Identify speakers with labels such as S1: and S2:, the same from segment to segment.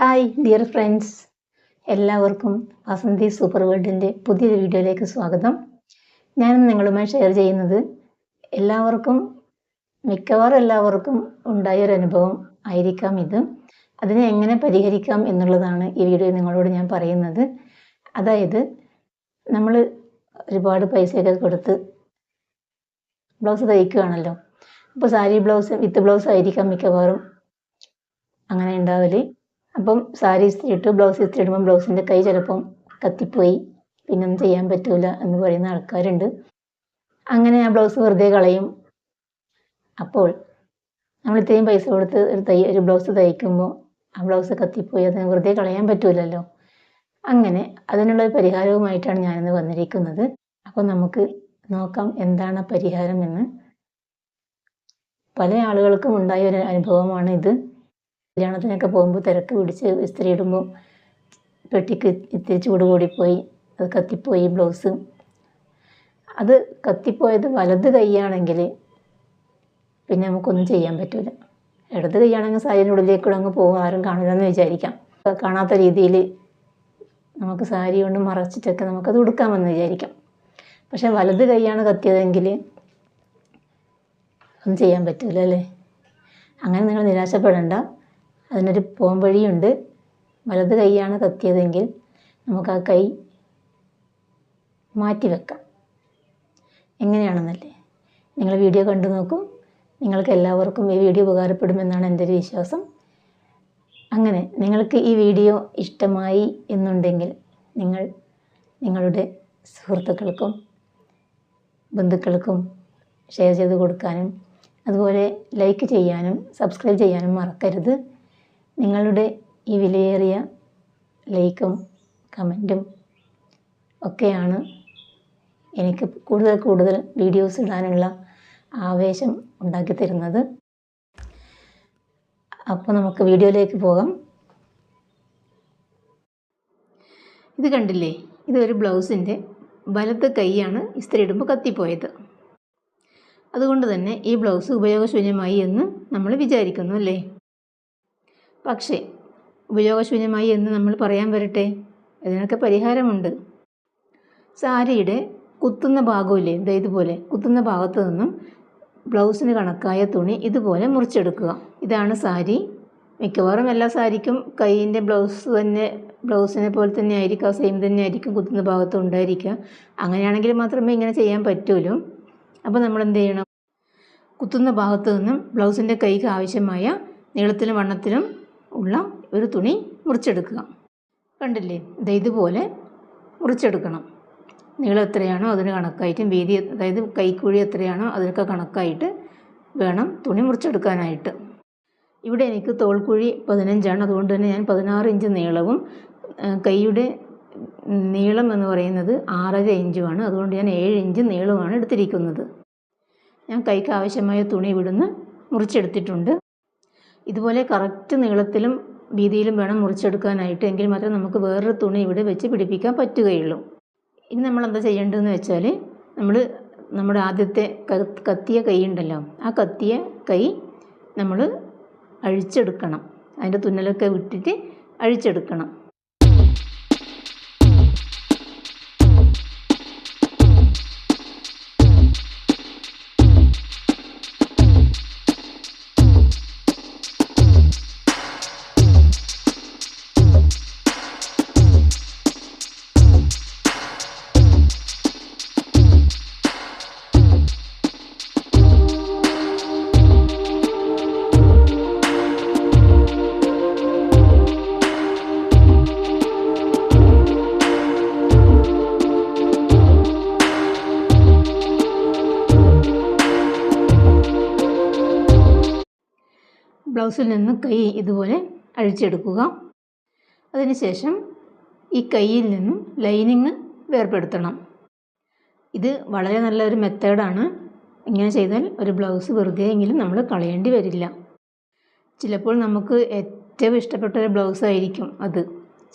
S1: Hi dear friends എല്ലാവർക്കും Vasanthi super വേൾഡിന്റെ പുതിയൊരു വീഡിയോയിലേക്ക് സ്വാഗതം. ഞാൻ നിങ്ങളുമായി ഷെയർ ചെയ്യുന്നത് എല്ലാവർക്കും മിക്കവാറും എല്ലാവർക്കും ഉണ്ടായ ഒരു അനുഭവം ആയിരിക്കാം ഇത്. അതിനെ എങ്ങനെ പരിഹരിക്കാം എന്നുള്ളതാണ് ഈ വീഡിയോ നിങ്ങളോട് ഞാൻ പറയുന്നത്. അതായത് നമ്മൾ ഒരുപാട് പൈസയൊക്കെ കൊടുത്ത് ബ്ലൗസ് തയ്ക്കുകയാണല്ലോ അപ്പോൾ സാരി ബ്ലൗസ് വിത്ത് ബ്ലൗസ് ആയിരിക്കാം മിക്കവാറും അങ്ങനെ ഉണ്ടാവൽ. അപ്പം സാരി ഇസ്തിരി ഇട്ട് ബ്ലൗസ് ഇസ്തിരി ഇടുമ്പോൾ ബ്ലൗസിന്റെ കൈ ചിലപ്പം കത്തിപ്പോയി. പിന്നെ ഒന്നും ചെയ്യാൻ പറ്റൂല എന്ന് പറയുന്ന ആൾക്കാരുണ്ട്. അങ്ങനെ ആ ബ്ലൗസ് വെറുതെ കളയും. അപ്പോൾ നമ്മൾ ഇത്രയും പൈസ കൊടുത്ത് ഒരു തൈ ഒരു ബ്ലൗസ് തയ്ക്കുമ്പോൾ ആ ബ്ലൗസ് കത്തിപ്പോയി. അതിന് വെറുതെ കളയാൻ പറ്റൂലല്ലോ. അങ്ങനെ അതിനുള്ള ഒരു പരിഹാരവുമായിട്ടാണ് ഞാനിന്ന് വന്നിരിക്കുന്നത്. അപ്പോൾ നമുക്ക് നോക്കാം എന്താണ് പരിഹാരം എന്ന്. പല ആളുകൾക്കും ഉണ്ടായ ഒരു അനുഭവമാണ് ഇത്. കല്യാണത്തിനൊക്കെ പോകുമ്പോൾ തിരക്ക് പിടിച്ച് ഇസ്തിരി ഇടുമ്പോൾ പെട്ടിക്ക് ഇത്തിരി ചൂട് കൂടിപ്പോയി അത് കത്തിപ്പോയി ബ്ലൗസ് അത് കത്തിപ്പോയത് വലത് കൈയാണെങ്കിൽ പിന്നെ നമുക്കൊന്നും ചെയ്യാൻ പറ്റില്ല ഇടത് കൈയാണെങ്കിൽ സാരിയുടെ ഉള്ളിലേക്കൂടെ അങ്ങ് പോകും ആരും കാണില്ലെന്ന് വിചാരിക്കാം. കാണാത്ത രീതിയിൽ നമുക്ക് സാരി കൊണ്ട് മറച്ചിട്ടൊക്കെ നമുക്കത് ഉടുക്കാമെന്ന് വിചാരിക്കാം. പക്ഷേ വലത് കൈയാണ് കത്തിയതെങ്കിൽ ഒന്നും ചെയ്യാൻ പറ്റില്ല അല്ലേ? അങ്ങനെ നിങ്ങൾ നിരാശപ്പെടേണ്ട. അതിനൊരു പോംവഴിയുണ്ട് വലത് കൈയാണ് കത്തിയതെങ്കിൽ നമുക്ക് ആ കൈ മാറ്റി വെക്കാം. എങ്ങനെയാണെന്നല്ലേ? നിങ്ങൾ വീഡിയോ കണ്ടു നോക്കും. നിങ്ങൾക്ക് എല്ലാവർക്കും ഈ വീഡിയോ ഉപകാരപ്പെടുമെന്നാണ് എന്റെ ഒരു വിശ്വാസം. അങ്ങനെ നിങ്ങൾക്ക് ഈ വീഡിയോ ഇഷ്ടമായി എന്നുണ്ടെങ്കിൽ നിങ്ങൾ നിങ്ങളുടെ സുഹൃത്തുക്കൾക്കും ബന്ധുക്കൾക്കും ഷെയർ ചെയ്ത് കൊടുക്കാനും അതുപോലെ ലൈക്ക് ചെയ്യാനും സബ്സ്ക്രൈബ് ചെയ്യാനും മറക്കരുത്. നിങ്ങളുടെ ഈ വിലയേറിയ ലൈക്കും കമന്റും ഒക്കെയാണ് എനിക്ക് കൂടുതൽ കൂടുതൽ വീഡിയോസ് ഇടാനുള്ള ആവേശം ഉണ്ടാക്കി തരുന്നത്. അപ്പോൾ നമുക്ക് വീഡിയോയിലേക്ക് പോകാം. ഇത് കണ്ടില്ലേ? ഇതൊരു ബ്ലൗസിന്റെ വലത്ത് കൈയാണ് ഇസ്ത്രി ഇടുമ്പോൾ കത്തിപ്പോയത്. അതുകൊണ്ട് തന്നെ ഈ ബ്ലൗസ് ഉപയോഗശൂന്യമായി എന്ന് നമ്മൾ വിചാരിക്കുന്നു അല്ലേ? പക്ഷേ ഉപയോഗശൂന്യമായി എന്ന് നമ്മൾ പറയാൻ വരട്ടെ? അതിനൊക്കെ പരിഹാരമുണ്ട്. സാരിയുടെ കുത്തുന്ന ഭാഗമില്ലേ? ഇതാ ഇതുപോലെ. കുത്തുന്ന ഭാഗത്ത് നിന്നും ബ്ലൗസിന് കണക്കായ തുണി ഇതുപോലെ മുറിച്ചെടുക്കുക. ഇതാണ് സാരി. മിക്കവാറും എല്ലാ സാരിക്കും കൈയിന്റെ ബ്ലൗസ് തന്നെ ബ്ലൗസിനെ പോലെ തന്നെ ആയിരിക്കും സെയിം തന്നെ ആയിരിക്കും കുത്തുന്ന ഭാഗത്ത് ഉണ്ടായിരിക്കുക. അങ്ങനെയാണെങ്കിൽ മാത്രമേ ഇങ്ങനെ ചെയ്യാൻ പറ്റുള്ളൂ. അപ്പോൾ നമ്മൾ എന്ത് ചെയ്യണം? കുത്തുന്ന ഭാഗത്ത് നിന്നും ബ്ലൗസിന്റെ കൈക്ക് ആവശ്യമായ നീളത്തിലും വണ്ണത്തിലും ഉള്ള ഒരു തുണി മുറിച്ചെടുക്കുക. കണ്ടില്ലേ? ഇത് ഇതുപോലെ മുറിച്ചെടുക്കണം. നീളം എത്രയാണോ അതിന് കണക്കായിട്ടും വീതി അതായത് കൈക്കുഴി എത്രയാണോ അതിനൊക്കെ കണക്കായിട്ട് വേണം തുണി മുറിച്ചെടുക്കാനായിട്ട്. ഇവിടെ എനിക്ക് തോൾക്കുഴി പതിനഞ്ചാണ്. അതുകൊണ്ട് തന്നെ ഞാൻ പതിനാറ് ഇഞ്ച് നീളവും കൈയുടെ നീളം എന്ന് പറയുന്നത് ആറര ഇഞ്ചുമാണ്. അതുകൊണ്ട് ഞാൻ ഏഴ് ഇഞ്ച് നീളമാണ് എടുത്തിരിക്കുന്നത്. ഞാൻ കൈക്ക് ആവശ്യമായ തുണി ഇവിടുന്ന് മുറിച്ചെടുത്തിട്ടുണ്ട്. ഇതുപോലെ കറക്റ്റ് നീളത്തിലും വീതിയിലും വേണം മുറിച്ചെടുക്കാനായിട്ട്. എങ്കിൽ മാത്രമേ നമുക്ക് വേറൊരു തുണി ഇവിടെ വെച്ച് പിടിപ്പിക്കാൻ പറ്റുകയുള്ളൂ. ഇനി നമ്മൾ എന്താ ചെയ്യേണ്ടതെന്ന് വെച്ചാൽ നമ്മൾ നമ്മുടെ ആദ്യത്തെ കത്തിയ കൈ ഉണ്ടല്ലോ ആ കത്തിയ കൈ നമ്മൾ അഴിച്ചെടുക്കണം. അതിന്റെ തുന്നലൊക്കെ വിട്ടിട്ട് അഴിച്ചെടുക്കണം. ബ്ലൗസിൽ നിന്ന് കൈ ഇതുപോലെ അഴിച്ചെടുക്കുക. അതിനുശേഷം ഈ കൈയിൽ നിന്നും ലൈനിങ് വേർപ്പെടുത്തണം ഇത് വളരെ നല്ലൊരു മെത്തേഡാണ് ഇങ്ങനെ ചെയ്താൽ ഒരു ബ്ലൗസ് വെറുതെ എങ്കിലും നമ്മൾ കളയേണ്ടി വരില്ല. ചിലപ്പോൾ നമുക്ക് ഏറ്റവും ഇഷ്ടപ്പെട്ട ഒരു ബ്ലൗസ് ആയിരിക്കും അത്.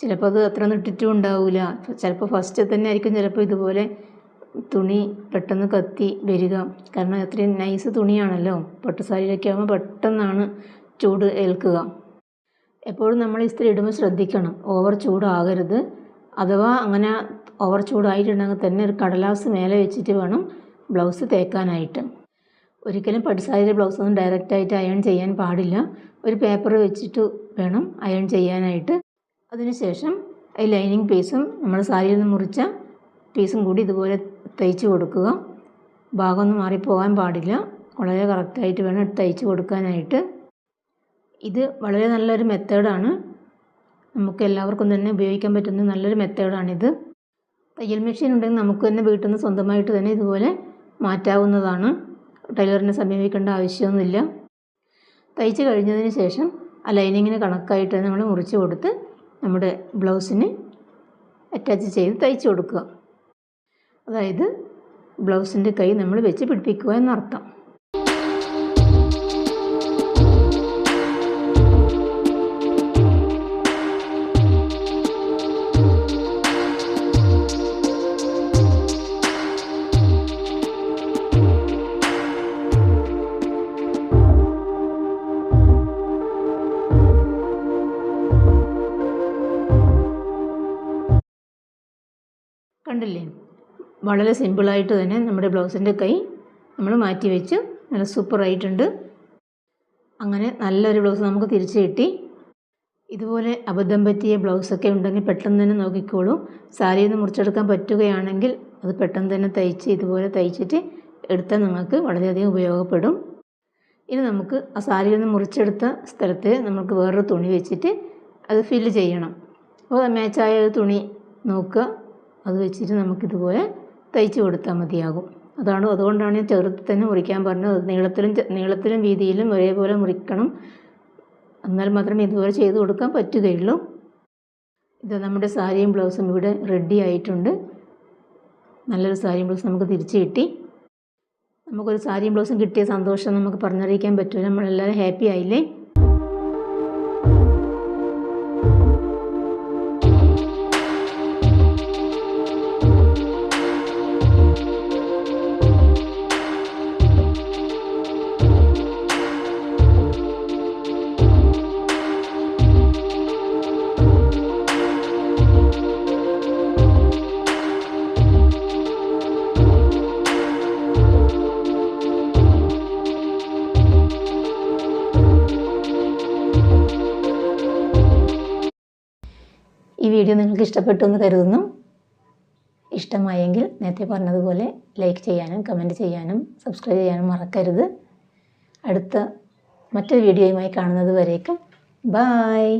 S1: ചിലപ്പോൾ അത് അത്ര ഇട്ടിട്ടും ഉണ്ടാവില്ല ചിലപ്പോൾ ഫസ്റ്റ് തന്നെ ആയിരിക്കും ചിലപ്പോൾ ഇതുപോലെ തുണി പെട്ടെന്ന് കത്തി വരിക. കാരണം അത്രയും നൈസ് തുണിയാണല്ലോ. പട്ടുസാരിയിലൊക്കെ ആകുമ്പോൾ പെട്ടെന്നാണ് ചൂട് ഏൽക്കുക. എപ്പോഴും നമ്മൾ ഇസ്തിരി ഇടുമ്പോൾ ശ്രദ്ധിക്കണം. ഓവർ ചൂടാകരുത്. അഥവാ അങ്ങനെ ഓവർ ചൂടായിട്ടുണ്ടെങ്കിൽ തന്നെ ഒരു കടലാസ് മേലെ വെച്ചിട്ട് വേണം ബ്ലൗസ് തേക്കാനായിട്ട്. ഒരിക്കലും പട്ടുസാരിയുടെ ബ്ലൗസ് ഒന്നും ഡയറക്റ്റായിട്ട് അയൺ ചെയ്യാൻ പാടില്ല. ഒരു പേപ്പർ വെച്ചിട്ട് വേണം അയൺ ചെയ്യാനായിട്ട്. അതിനുശേഷം ഈ ലൈനിങ് പീസും നമ്മൾ സാരിയിൽ നിന്ന് മുറിച്ച പീസും കൂടി ഇതുപോലെ തയ്ച്ച് കൊടുക്കുക. ഭാഗമൊന്നും മാറിപ്പോകാൻ പാടില്ല. വളരെ കറക്റ്റായിട്ട് വേണം തയ്ച്ച് കൊടുക്കാനായിട്ട്. ഇത് വളരെ നല്ലൊരു മെത്തേഡാണ്. നമുക്ക് എല്ലാവർക്കും തന്നെ ഉപയോഗിക്കാൻ പറ്റുന്ന നല്ലൊരു മെത്തേഡാണിത്. തയ്യൽ മെഷീൻ ഉണ്ടെങ്കിൽ നമുക്ക് തന്നെ വീട്ടിൽ നിന്ന് സ്വന്തമായിട്ട് തന്നെ ഇതുപോലെ മാറ്റാവുന്നതാണ്. ടൈലറിനെ സമീപിക്കേണ്ട ആവശ്യമൊന്നുമില്ല. തയ്ച്ച് കഴിഞ്ഞതിന് ശേഷം ആ ലൈനിങ്ങിന് കണക്കായിട്ട് നമ്മൾ മുറിച്ച് കൊടുത്ത് നമ്മുടെ ബ്ലൗസിന് അറ്റാച്ച് ചെയ്ത് തയ്ച്ച് കൊടുക്കുക. അതായത് ബ്ലൗസിന്റെ കൈ നമ്മൾ വെച്ച് പിടിപ്പിക്കുക എന്നർത്ഥം. കണ്ടില്ലേ? വളരെ സിമ്പിളായിട്ട് തന്നെ നമ്മുടെ ബ്ലൗസിന്റെ കൈ നമ്മൾ മാറ്റി വെച്ച് നല്ല സൂപ്പറായിട്ടുണ്ട് അങ്ങനെ നല്ലൊരു ബ്ലൗസ് നമുക്ക് തിരിച്ചു കിട്ടി. ഇതുപോലെ അബദ്ധം പറ്റിയ ബ്ലൗസൊക്കെ ഉണ്ടെങ്കിൽ പെട്ടെന്ന് തന്നെ നോക്കിക്കോളൂ. സാരി നിന്ന് മുറിച്ചെടുക്കാൻ പറ്റുകയാണെങ്കിൽ അത് പെട്ടെന്ന് തന്നെ തയ്ച്ച് ഇതുപോലെ തയ്ച്ചിട്ട് എടുത്താൽ നിങ്ങൾക്ക് വളരെയധികം ഉപയോഗപ്പെടും. ഇനി നമുക്ക് ആ സാരിയിൽ നിന്ന് മുറിച്ചെടുത്ത സ്ഥലത്ത് നമുക്ക് വേറൊരു തുണി വെച്ചിട്ട് അത് ഫില്ല് ചെയ്യണം. അപ്പോൾ മാച്ചായ തുണി നോക്കുക. അത് വെച്ചിട്ട് നമുക്കിതുപോലെ തയ്ച്ച് കൊടുത്താൽ മതിയാകും. അതാണ് അതുകൊണ്ടാണ് ഞാൻ ചെറുത്ത് തന്നെ മുറിക്കാൻ പറഞ്ഞത്. നീളത്തിലും നീളത്തിലും വീതിയിലും ഒരേപോലെ മുറിക്കണം. എന്നാൽ മാത്രമേ ഇതുപോലെ ചെയ്ത് കൊടുക്കാൻ പറ്റുകയുള്ളൂ. ഇത് നമ്മുടെ സാരിയും ബ്ലൗസും ഇവിടെ റെഡി ആയിട്ടുണ്ട്. നല്ലൊരു സാരിയും ബ്ലൗസ് നമുക്ക് തിരിച്ച് കിട്ടി. നമുക്കൊരു സാരിയും ബ്ലൗസും കിട്ടിയ സന്തോഷം നമുക്ക് പറഞ്ഞറിയിക്കാൻ പറ്റില്ല. നമ്മളെല്ലാവരും ഹാപ്പി ആയില്ലേ? ഈ വീഡിയോ നിങ്ങൾക്ക് ഇഷ്ടപ്പെട്ടു എന്ന് കരുതുന്നു. ഇഷ്ടമായെങ്കിൽ നേരത്തെ പറഞ്ഞതുപോലെ ലൈക്ക് ചെയ്യാനും കമന്റ് ചെയ്യാനും സബ്സ്ക്രൈബ് ചെയ്യാനും മറക്കരുത്. അടുത്ത മറ്റൊരു വീഡിയോയുമായി കാണുന്നത് വരേക്കും. ബായ്